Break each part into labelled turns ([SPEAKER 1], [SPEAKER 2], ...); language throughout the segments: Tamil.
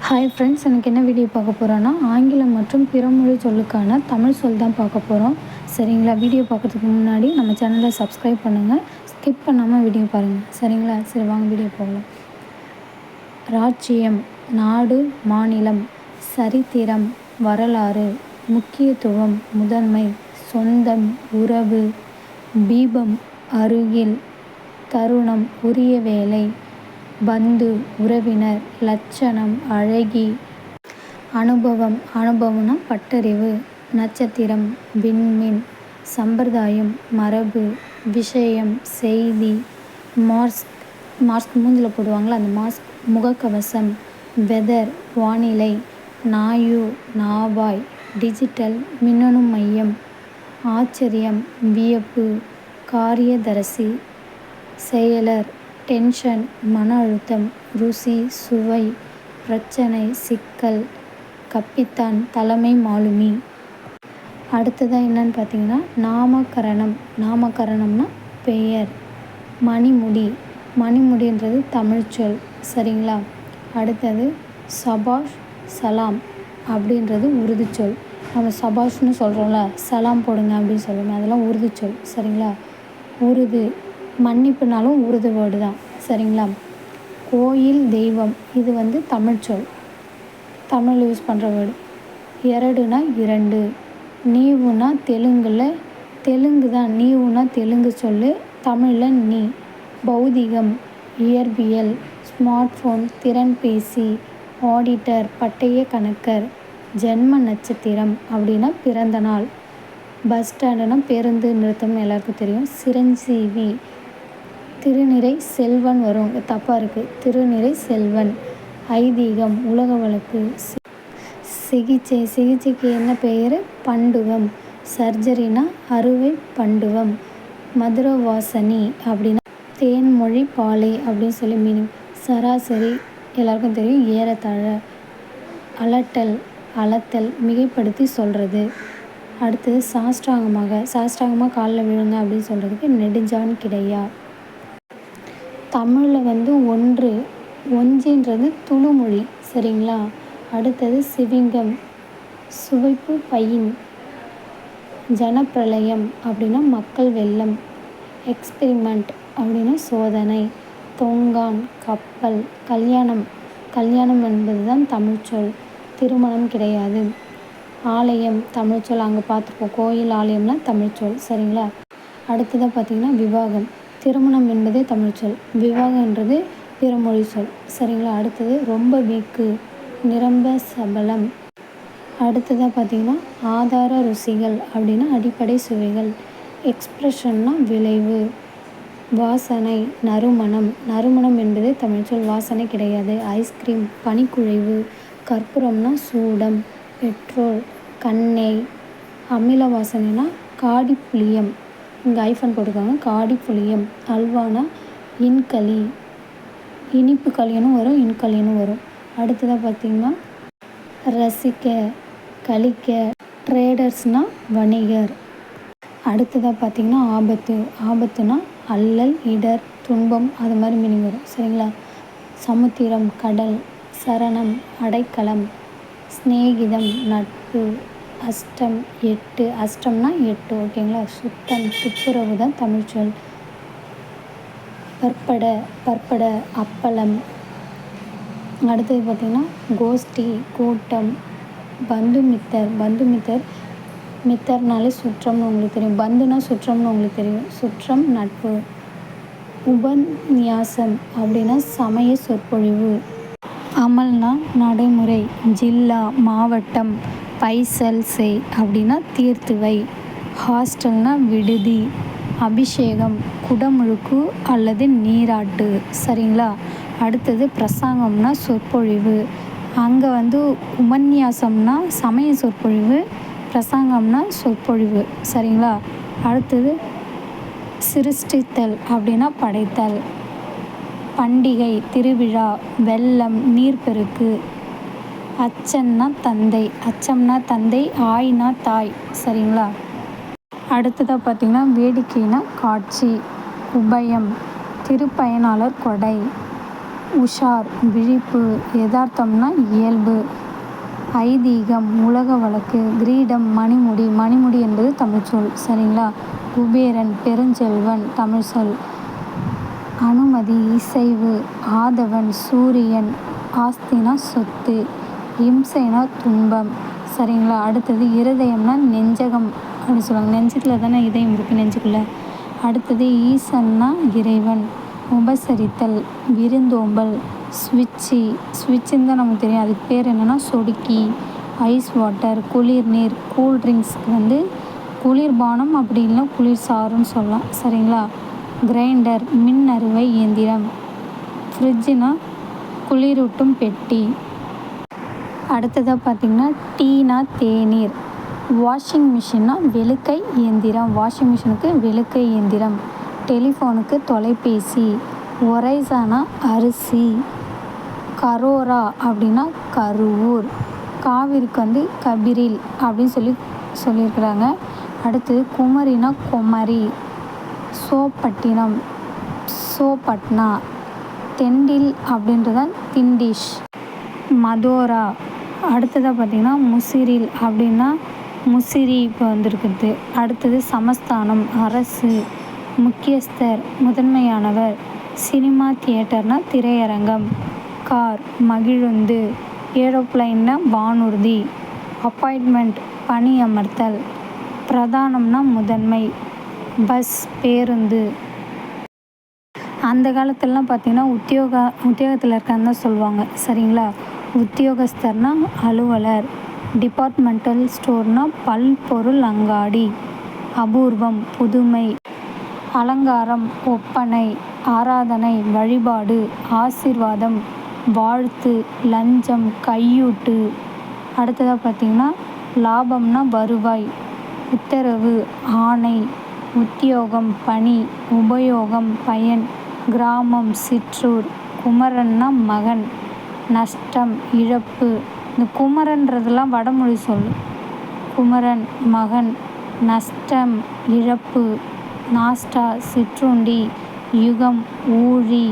[SPEAKER 1] ஹாய் ஃப்ரெண்ட்ஸ் எனக்கு என்ன வீடியோ பார்க்க போகிறோன்னா ஆங்கிலம் மற்றும் பிறமொழி சொல்லுக்கான தமிழ் சொல் தான் பார்க்க போகிறோம் சரிங்களா? வீடியோ பார்க்குறதுக்கு முன்னாடி நம்ம சேனலை சப்ஸ்கிரைப் பண்ணுங்கள் ஸ்கிப் பண்ணாமல் வீடியோ பாருங்கள் சரிங்களா? சரி வாங்க வீடியோ போகலாம் ராஜ்யம் நாடு மாநிலம் சரித்திரம் வரலாறு முக்கியத்துவம் முதன்மை சொந்தம் உறவு தீபம் அருகில் தருணம் உரிய வேலை பந்து உறவினர் லட்சணம் அழகி அனுபவம் அனுபவம்னா பட்டறிவு நட்சத்திரம் விண்மீன் சம்பிரதாயம் மரபு விஷயம் செய்தி மாஸ்க் மாஸ்க் மூஞ்சில் போடுவாங்களா அந்த மாஸ்க் முகக்கவசம் வெதர் வானிலை நாயு நாவாய் டிஜிட்டல் மின்னணு மையம் ஆச்சரியம் வியப்பு காரியதரசி செயலர் டென்ஷன் மன அழுத்தம் ருசி சுவை பிரச்சனை சிக்கல் கப்பித்தான் தலைமை மாலுமி. அடுத்ததாக என்னன்னு பார்த்தீங்கன்னா நாமகரணம். நாமகரணம்னா பெயர் மணிமுடி. மணிமுடின்றது தமிழ்ச்சொல் சரிங்களா? அடுத்தது சபாஷ் சலாம் அப்படின்றது உருது சொல். நம்ம சபாஷ்னு சொல்கிறோம்ல சலாம் போடுங்க அப்படின்னு சொல்லுவோம் அதெல்லாம் உருது சொல் சரிங்களா? உருது மன்னிப்புனாலும் உருது வேர்டு தான். சரிங்களா? கோயில் தெய்வம் இது வந்து தமிழ் சொல். தமிழ் யூஸ் பண்ணுற வேர்டு. எரடுனா இரண்டு. நீவுனா தெலுங்கில் தெலுங்கு தான். நீவுனா தெலுங்கு சொல் தமிழில் நீ. பௌதிகம் இயற்பியல் ஸ்மார்ட் ஃபோன் திறன்பேசி ஆடிட்டர் பட்டய கணக்கர் ஜென்ம நட்சத்திரம் அப்படின்னா பிறந்த நாள். பஸ் ஸ்டாண்டுனா பேருந்து நிறுத்தம் எல்லாருக்கும் தெரியும். சிரஞ்சீவி. திருநிறை செல்வன் வரும். தப்பாக இருக்குது திருநிறை செல்வன். ஐதீகம் உலக வழக்கு சிகிச்சை சிகிச்சைக்கு என்ன பெயர்? பண்டுவம். சர்ஜரினா அறுவை பண்டுவம். மதுரவாசனி அப்படின்னா தேன்மொழி பாலை அப்படின்னு சொல்லி மீனிங் சராசரி எல்லாருக்கும் தெரியும். ஏறத்தாழ அலட்டல் அலத்தல் மிகைப்படுத்தி சொல்கிறது அடுத்தது சாஷ்டாங்கமாக. சாஷ்டாங்கமாக காலில் விழுங்க அப்படின்னு சொல்கிறதுக்கு நெடுஞ்சான் கிடையா? தமிழில் வந்து ஒன்று ஒஞ்சின்றது துளுமொழி சரிங்களா? அடுத்தது சிவிங்கம் சுவைப்பு பையின் ஜனப்பிரளயம் அப்படின்னா மக்கள் வெள்ளம் எக்ஸ்பெரிமெண்ட் அப்படின்னா சோதனை தொங்கான் கப்பல் கல்யாணம் கல்யாணம் என்பது தான் தமிழ்ச்சொல் திருமணம் கிடையாது. ஆலயம் தமிழ்ச்சொல் அங்கே பார்த்துருப்போம். கோயில் ஆலயம்னா தமிழ்ச்சொல் சரிங்களா? அடுத்ததாக பார்த்திங்கன்னா விவாகம். திருமணம் என்பதே தமிழ்ச்சொல் விவாகன்றது பிறமொழி சொல். சரிங்களா? அடுத்தது ரொம்ப வீக்கு நிரம்ப சபலம். அடுத்ததாக பார்த்திங்கன்னா ஆதார ருசிகள் அப்படின்னா அடிப்படை சுவைகள். எக்ஸ்ப்ரெஷன்னா விளைவு. வாசனை நறுமணம். நறுமணம் என்பது தமிழ்ச்சொல் வாசனை கிடையாது. ஐஸ்கிரீம் பனிக்குழைவு. கற்பூரம்னா சூடம் பெட்ரோல் கண்ணெய். அமில வாசனைனா காடிப்புளியம் இங்கே ஐஃபோன் போட்டிருக்காங்க காடிப்புளியம் அல்வானா இன்களி. இனிப்பு களியனும் வரும் இன்களியனும் வரும். அடுத்ததாக பார்த்திங்கன்னா ரசிக்க கழிக்க ட்ரேடர்ஸ்னால் வணிகர். அடுத்ததாக பார்த்திங்கன்னா ஆபத்து. ஆபத்துனா அல்லல் இடர் துன்பம் அது மாதிரி மீனிங் வரும். சரிங்களா? சமுத்திரம் கடல் சரணம் அடைக்கலம் சிநேகிதம் நட்பு. அஷ்டம் எட்டு. அஷ்டம்னா எட்டு ஓகேங்களா சுத்தம் துப்புரவு தான் தமிழ்ச்சொல் பற்பட பற்பட அப்பளம். அடுத்தது பார்த்திங்கன்னா கோஷ்டி கூட்டம் பந்து மித்தர். பந்து மித்தர் மித்தர்னாலே சுற்றம்னு உங்களுக்கு தெரியும். பந்துனா சுற்றம்னு உங்களுக்கு தெரியும். சுற்றம் நட்பு. உபன்யாசம் அப்படின்னா சமய சொற்பொழிவு. அமல்னா நடைமுறை. ஜில்லா மாவட்டம். பைசல் செய் அப்படின்னா தீர்த்து வை ஹாஸ்டல்னா விடுதி அபிஷேகம் குடமுழுக்கு அல்லது நீராட்டு. சரிங்களா? அடுத்தது பிரசங்கம்னா சொற்பொழிவு. அங்கே வந்து உபன்யாசம்னா சமய சொற்பொழிவு பிரசங்கம்னா சொற்பொழிவு. சரிங்களா? அடுத்தது சிருஷ்டித்தல் அப்படின்னா படைத்தல். பண்டிகை திருவிழா வெள்ளம் நீர்ப்பெருக்கு. அச்சன்னா தந்தை அச்சம்னா தந்தை ஆய்னா தாய். சரிங்களா? அடுத்ததாக பார்த்திங்கன்னா வேடிக்கைனா காட்சி உபயம் திருப்பயனாளர் கொடை உஷார் விழிப்பு யதார்த்தம்னா இயல்பு ஐதீகம் உலக வழக்கு கிரீடம் மணிமுடி மணிமுடி என்பது தமிழ்ச்சொல் சரிங்களா? குபேரன் பெருஞ்செல்வன் தமிழ் சொல். அனுமதி இசைவு ஆதவன் சூரியன் ஆஸ்தினா சொத்து. இம்சைனா துன்பம். சரிங்களா? அடுத்தது இருதயம்னா நெஞ்சகம் அப்படின்னு சொல்லுவாங்க. நெஞ்சத்தில் தானே இதயம் இருக்குது நெஞ்சுக்குள்ளே. அடுத்தது ஈசன்னா இறைவன். உபசரித்தல் விருந்தோம்பல் ஸ்விட்சி ஸ்விட்சுன்னு தான் நமக்கு தெரியும். அதுக்கு பேர் என்னென்னா சொடுக்கி ஐஸ் வாட்டர் குளிர் நீர் கூல் ட்ரிங்க்ஸ்க்கு வந்து குளிர்பானம் அப்படி இல்லைனா குளிர் சாறுன்னு சொல்லலாம். சரிங்களா? கிரைண்டர் மின் அறுவை இயந்திரம். ஃப்ரிட்ஜுனா குளிரூட்டும் பெட்டி. அடுத்ததாக பார்த்திங்கன்னா டீனா தேநீர். வாஷிங் மிஷின்னா வெளுக்கை இயந்திரம். வாஷிங் மிஷினுக்கு வெளுக்கை இயந்திரம். டெலிஃபோனுக்கு தொலைபேசி. ஒரைசானா அரிசி. கரோரா அப்படின்னா கருவூர் காவிரிக்கு வந்து கபிரில் அப்படின்னு சொல்லி சொல்லியிருக்கிறாங்க. அடுத்தது குமரினா குமரி. சோப்பட்டினம். சோப்பட்னா. தெண்டில் அப்படின்றதான் திண்டிஷ். மதோரா. அடுத்ததாக பார்த்திங்கன்னா முசிறில் அப்படின்னா முசிறி இப்போ வந்திருக்குது. அடுத்தது சமஸ்தானம் அரசு முக்கியஸ்தர் முதன்மையானவர் சினிமா தியேட்டர்னால் திரையரங்கம் கார் மகிழுந்து ஏரோப்ளைன்னா வானூர்தி அப்பாயின்மெண்ட் பணி அமர்த்தல் பிரதானம்னா முதன்மை பஸ் பேருந்து. அந்த காலத்திலலாம் பார்த்திங்கன்னா உத்தியோக உத்தியோகத்தில் இருக்கான்னு தான் சொல்லுவாங்க. சரிங்களா? உத்தியோகஸ்தர்னா அலுவலர் டிபார்ட்மெண்டல் ஸ்டோர்னா பல்பொருள் அங்காடி அபூர்வம் புதுமை அலங்காரம் ஒப்பனை ஆராதனை வழிபாடு ஆசிர்வாதம் வாழ்த்து லஞ்சம் கையூட்டு. அடுத்ததாக பார்த்திங்கன்னா லாபம்னா வருவாய் உத்தரவு ஆணை உத்தியோகம் பணி உபயோகம் பயன் கிராமம் சிற்றூர் குமரன்னா மகன். நஷ்டம் இழப்பு. இந்த குமரன்றதெல்லாம் வடமொழி சொல். குமரன் மகன் நஷ்டம் இழப்பு. நாஸ்டா சிற்றுண்டி யுகம் ஊழி.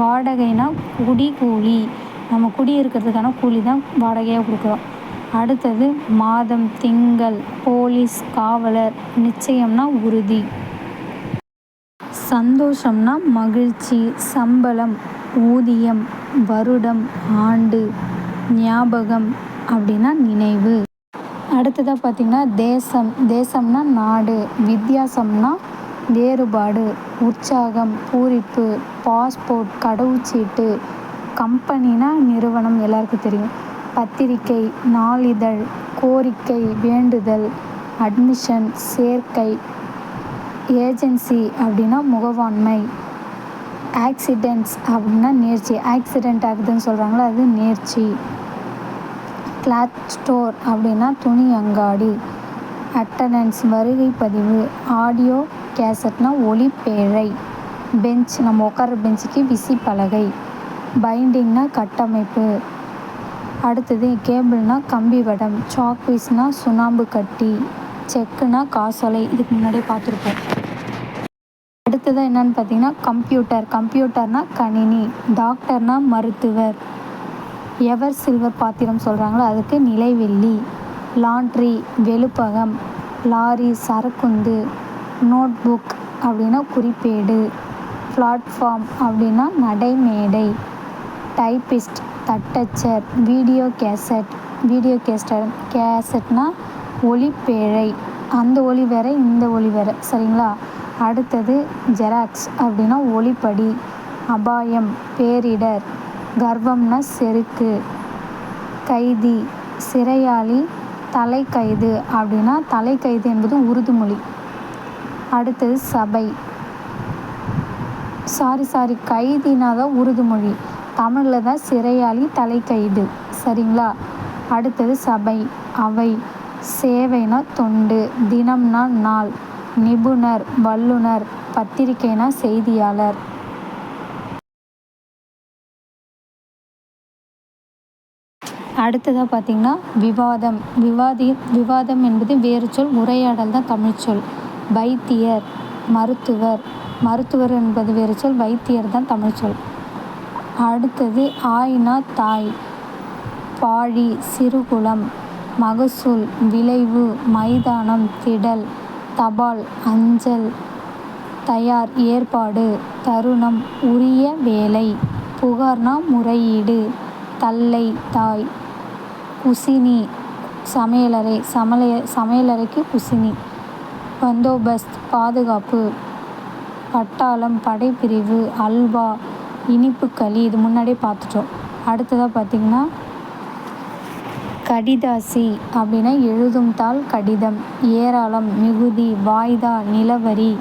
[SPEAKER 1] வாடகைனா குடி கூலி. நம்ம குடி இருக்கிறதுக்கான கூலி தான் வாடகையாக கொடுக்குறோம். அடுத்தது மாதம் திங்கள் போலீஸ் காவலர். நிச்சயம்னா உறுதி. சந்தோஷம்னா மகிழ்ச்சி சம்பளம் ஊதியம். வருடம் ஆண்டு ஞாபகம் அப்படின்னா நினைவு. அடுத்ததாக பார்த்திங்கன்னா தேசம். தேசம்னா நாடு. வித்தியாசம்னா வேறுபாடு. உற்சாகம் பூரிப்பு பாஸ்போர்ட் கடவுச்சீட்டு கம்பெனினா நிறுவனம் எல்லாருக்கும் தெரியும். பத்திரிக்கை நாளிதழ் கோரிக்கை வேண்டுதல் அட்மிஷன் சேர்க்கை ஏஜென்சி அப்படின்னா முகவாண்மை. ஆக்சிடெண்ட்ஸ் அப்படின்னா நேர்ச்சி. ஆக்சிடெண்ட் ஆகுதுன்னு சொல்கிறாங்களோ அது நேர்ச்சி. கிளாத் ஸ்டோர் அப்படின்னா துணி அங்காடி. அட்டனன்ஸ் வருகை பதிவு ஆடியோ கேசட்னா ஒளிப்பேழை. பெஞ்ச் நம்ம உட்கார பெஞ்சுக்கு விசி பலகை. பைண்டிங்னா கட்டமைப்பு. அடுத்தது கேபிள்னா கம்பி வடம். சாக்பீஸ்னால் சுண்ணாம்பு கட்டி. செக்குனா காசோலை. இதுக்கு முன்னாடியே பார்த்துருப்போம். அடுத்ததாக என்னென்னு பார்த்தீங்கன்னா கம்ப்யூட்டர். கம்ப்யூட்டர்னால் கணினி. டாக்டர்னால் மருத்துவர். எவர் சில்வர் பாத்திரம் சொல்கிறாங்களோ அதுக்கு நிலைவெள்ளி. லாண்ட்ரி வெளுப்பகம். லாரி சரக்குந்து. நோட் புக் அப்படின்னா குறிப்பேடு. பிளாட்ஃபார்ம் அப்படின்னா நடைமேடை. டைப்பிஸ்ட் தட்டச்சர் வீடியோ கேசட். வீடியோ கேஸ்டர் கேசட்னா ஒளிப்பேழை. அந்த ஒளி வேறு இந்த ஒளி வேறு. சரிங்களா? அடுத்தது ஜெராக்ஸ் அப்படின்னா ஒளிப்படி அபாயம் பேரிடர் கர்வம்னா செருக்கு கைதி சிறையாளி தலைக்கைது அப்படின்னா தலைக்கைது என்பது உருதுமொழி. அடுத்தது சபை. சாரி சாரி கைதினா தான் உருதுமொழி. தமிழில் தான் சிறையாளி தலைக்கைது சரிங்களா? அடுத்தது சபை அவை. சேவைனா தொண்டு தினம்னா நாள். நிபுணர் வல்லுனர் பத்திரிக்கைனா செய்தியாளர். அடுத்ததாக பார்த்திங்கன்னா விவாதம். விவாதி விவாதம் என்பது வேறு சொல் உரையாடல் தான் தமிழ் சொல். வைத்தியர் மருத்துவர். மருத்துவர் என்பது வேறு சொல் வைத்தியர் தான் தமிழ் சொல். அடுத்தது ஆயினா தாய். பாழி சிறுகுளம். மகசூல் விளைவு மைதானம் திடல். தபால் அஞ்சல் தயார் ஏற்பாடு தருணம் உரிய வேலை புகார்னா முறையீடு தல்லை தாய் குசினி சமையலறை சமைய சமையலறைக்கு குசினி பந்தோபஸ்த் பாதுகாப்பு பட்டாளம் படைப்பிரிவு அல்வா இனிப்புக்களி இது முன்னாடியே பார்த்துட்டோம். அடுத்ததாக பார்த்திங்கன்னா கடிதாசி அப்படின்னா எழுதும் தாள் கடிதம். ஏராளம் மிகுதி வாய்தா நிலவரி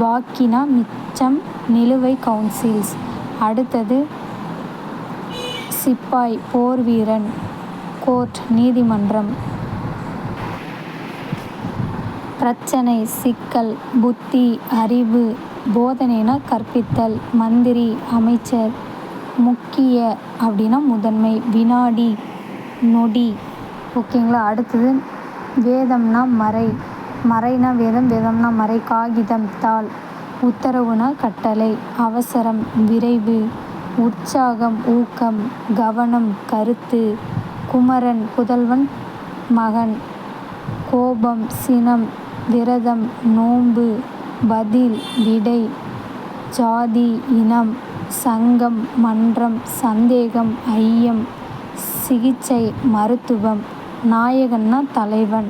[SPEAKER 1] பாக்கினா மிச்சம் நிலுவை கவுன்சில்ஸ். அடுத்தது சிப்பாய் போர் வீரன் கோர்ட் நீதிமன்றம். பிரச்சனை சிக்கல் புத்தி அறிவு போதனைனா கற்பித்தல் மந்திரி அமைச்சர் முக்கிய அப்படின்னா முதன்மை வினாடி நொடி. ஓகேங்களா? அடுத்தது வேதம்னா மறை. மறைனா வேதம் வேதம்னா மறை. காகிதம் தாள். உத்தரவுனா கட்டளை. அவசரம் விரைவு. உற்சாகம் ஊக்கம். கவனம் கருத்து. குமரன் புதல்வன் மகன். கோபம் சினம். விரதம் நோன்பு. பதில் விடை. ஜாதி இனம். சங்கம் மன்றம். சந்தேகம் ஐயம். சிகிச்சை மருத்துவம். நாயகன்னா தலைவன்.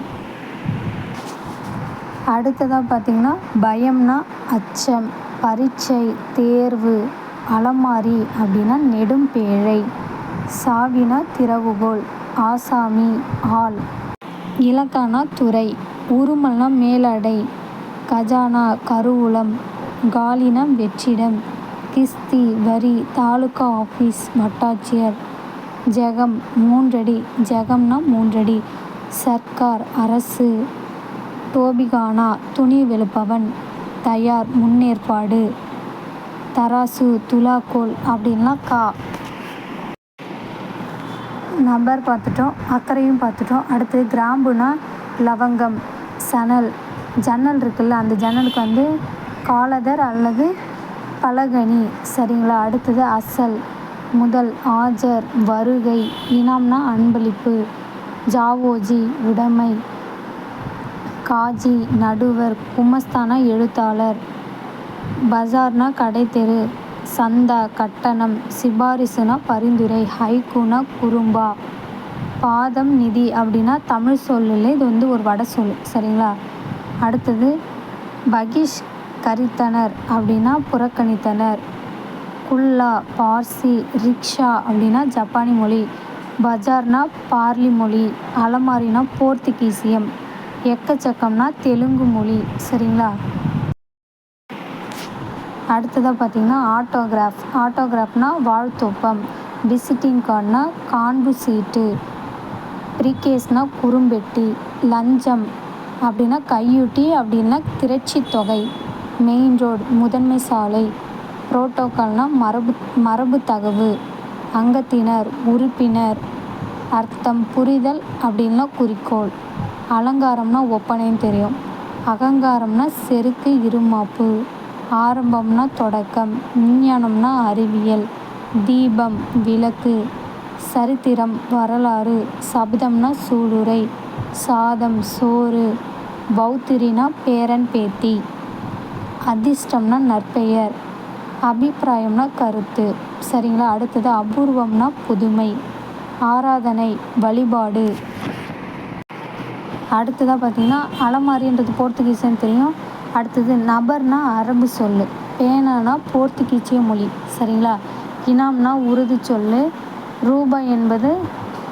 [SPEAKER 1] அடுத்ததாக பார்த்திங்கன்னா பயம்னா அச்சம் பரீட்சை தேர்வு அலமாரி அப்படின்னா நெடும்பேழை சாவினா திறவுகோல் ஆசாமி ஆள். இலக்கானா துறை உருமல்னா மேலடை. கஜானா கருவூலம் காலினா வெற்றிடம். கிஸ்தி வரி தாலுகா ஆஃபீஸ் வட்டாட்சியர் ஜெகம் மூன்றடி ஜெகம்னா மூன்றடி. சர்க்கார் அரசு. டோபிகானா துணி வெளுப்பவன் தயார் முன்னேற்பாடு. தராசு துலாக்கோல் அப்படின்லாம் கா. நம்பர் பார்த்துட்டோம் அக்கறையும் பார்த்துட்டோம். அடுத்தது கிராம்புனா லவங்கம் சணல். ஜன்னல் இருக்குல்ல அந்த ஜன்னலுக்கு வந்து காலதர் அல்லது பலகனி சரிங்களா? அடுத்தது அசல். முதல் ஆஜர் வருகை இனாம்னா அன்பளிப்பு ஜாவோஜி உடைமை காஜி நடுவர் குமஸ்தானா எழுத்தாளர் பஜார்னா கடைத்தெரு சந்தா கட்டணம் சிபாரிசுனா பரிந்துரை ஹைக்கூனா குறும்பா பாதம் நிதி அப்படின்னா தமிழ் சொல்லில் இது வந்து ஒரு வட சொல் சரிங்களா? அடுத்தது பகிஷ் கரித்தனர் அப்படின்னா புறக்கணித்தனர் குல்லா பார்சி ரிக்ஷா அப்படின்னா ஜப்பானி மொழி பஜார்னா பார்லி மொழி அலமாரினா போர்த்துகீசியம் எக்கச்சக்கம்னா தெலுங்கு மொழி சரிங்களா? அடுத்ததாக பார்த்தீங்கன்னா ஆட்டோகிராஃப். ஆட்டோகிராஃப்னா வாழ்த்தொப்பம் விசிட்டிங் கார்டுனா காண்பு சீட்டு ப்ரீகேஸ்னா குறும்பெட்டி லஞ்சம் அப்படின்னா கையூட்டி அப்படின்னா திரட்சி தொகை மெயின் ரோடு முதன்மை சாலை புரோட்டோக்கால்னால் மரபு மரபு தகவு அங்கத்தினர் உறுப்பினர் அர்த்தம் புரிதல் அப்படின்னா குறிக்கோள். அலங்காரம்னா ஒப்பனைன்னு தெரியும். அகங்காரம்னா செருக்கு இருமாப்பு. ஆரம்பம்னா தொடக்கம். விஞ்ஞானம்னா அறிவியல். தீபம் விளக்கு. சரித்திரம் வரலாறு. சப்தம்னா சூளுரை. சாதம் சோறு. பௌத்திரினா பேரன் பேத்தி. அதிர்ஷ்டம்னா நற்பெயர். அபிப்பிராயம்னா கருத்து. சரிங்களா? அடுத்தது அபூர்வம்னா புதுமை. ஆராதனை வழிபாடு. அடுத்ததாக பார்த்தீங்கன்னா அலமாரின்றது போர்த்துகீஸ்னு தெரியும். அடுத்தது நபர்னா அரபு சொல் பேனானா போர்த்துகீசிய மொழி. சரிங்களா? இனாம்னா உருது சொல் ரூபாய் என்பது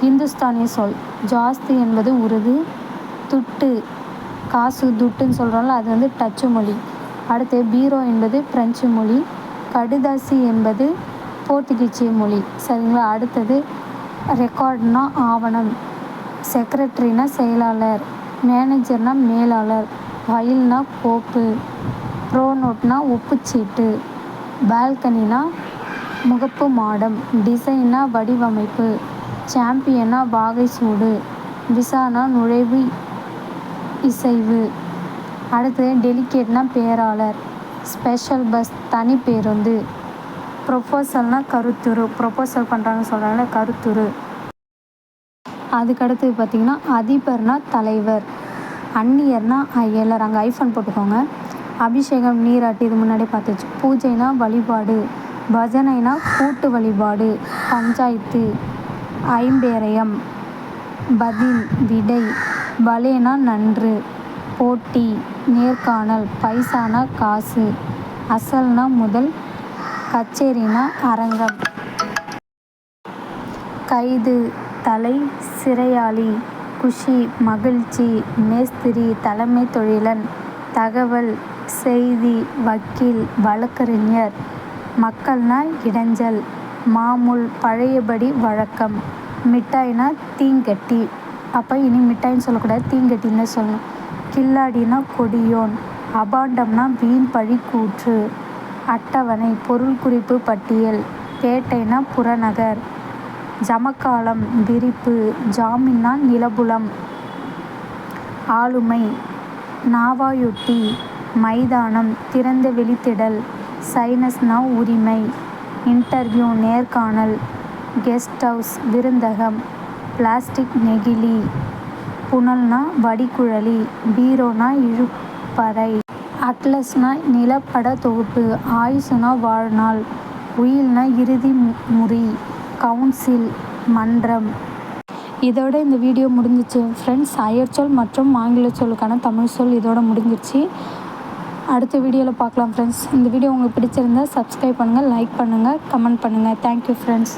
[SPEAKER 1] இந்துஸ்தானிய சொல். ஜாஸ்தி என்பது உருது. துட்டு. காசு துட்டுன்னு சொல்கிறோம்ல அது வந்து டச்சு மொழி. அடுத்து பீரோ என்பது பிரெஞ்சு மொழி. கடுதாசி என்பது போர்த்துகீசிய மொழி. சரிங்களா? அடுத்தது ரெக்கார்ட்னா ஆவணம். செக்ரட்டரினா செயலாளர். மேனேஜர்னா மேலாளர். ஃபைல்னா கோப்பு. ப்ரோனோட்னா ஒப்புச்சீட்டு பால்கனினா முகப்பு மாடம். டிசைன்னா வடிவமைப்பு. சாம்பியனா வாகை சூடு விசானா நுழைவு இசைவு. அடுத்தது டெலிகேட்னா பேராளர். ஸ்பெஷல் பஸ் தனி பேருந்து ப்ரொப்போசல்னால் கருத்துரு. ப்ரொப்போசல் பண்ணுறாங்கன்னு சொல்கிறாங்களே கருத்துரு. அதுக்கடுத்தது பார்த்திங்கன்னா அதிபர்னா தலைவர் அந்நியர்னா ஐயலர் அங்கே ஐஃபோன் போட்டுக்கோங்க. அபிஷேகம் நீராட்டு இது முன்னாடி பார்த்துச்சு. பூஜைனா வழிபாடு பஜனைனா கூட்டு வழிபாடு பஞ்சாயத்து ஐம்பேரயம் பதில் விடை பலேனா நன்று. போட்டி நேர்காணல் பைசானா காசு அசல்னா முதல் கச்சேரினா அரங்கம். கைது தலை சிறையாளி குஷி மகிழ்ச்சி மேஸ்திரி தலைமை தொழிலன் தகவல் செய்தி வக்கீல் வழக்கறிஞர் மக்கள்னா இடைஞ்சல் மாமூல் பழையபடி வழக்கம் மிட்டாய்னா தீங்கட்டி. அப்போ இனி மிட்டாய்ன்னு சொல்லக்கூடாது தீங்கட்டின்னு சொல்லணும். கில்லாடினா கொடியோன் அபாண்டம்னா வீண் பழி கூற்று அட்டவணை பொருள் குறிப்பு பட்டியல். பேட்டைனா புறநகர். ஜமக்காலம் விரிப்பு. ஜாமீன்னா நிலபுலம். ஆளுமை நாவாயொட்டி. மைதானம் திறந்த வெளித்திடல். சைனஸ்னா உரிமை. இன்டர்வியூ நேர்காணல். Guest house விருந்தகம். பிளாஸ்டிக் நெகிழி. புனல்னா வடிகுழலி பீரோனா இழுப்பறை அட்லஸ்னா நிலப்பட தொகுப்பு ஆயுசுனா வாழ்நாள் உயில்னா இறுதி முறி கவுன்சில் மன்றம். இதோட இந்த வீடியோ முடிஞ்சிச்சு. ஃப்ரெண்ட்ஸ் அயற்சொல் மற்றும் ஆங்கில சொல்லுக்கான தமிழ் சொல் இதோட முடிஞ்சிச்சு. அடுத்த வீடியோவில் பார்க்கலாம் ஃப்ரெண்ட்ஸ் இந்த வீடியோ உங்களுக்கு பிடிச்சிருந்தா சப்ஸ்கிரைப் பண்ணுங்கள் லைக் பண்ணுங்கள் கமெண்ட் பண்ணுங்கள் தேங்க்யூ ஃப்ரெண்ட்ஸ்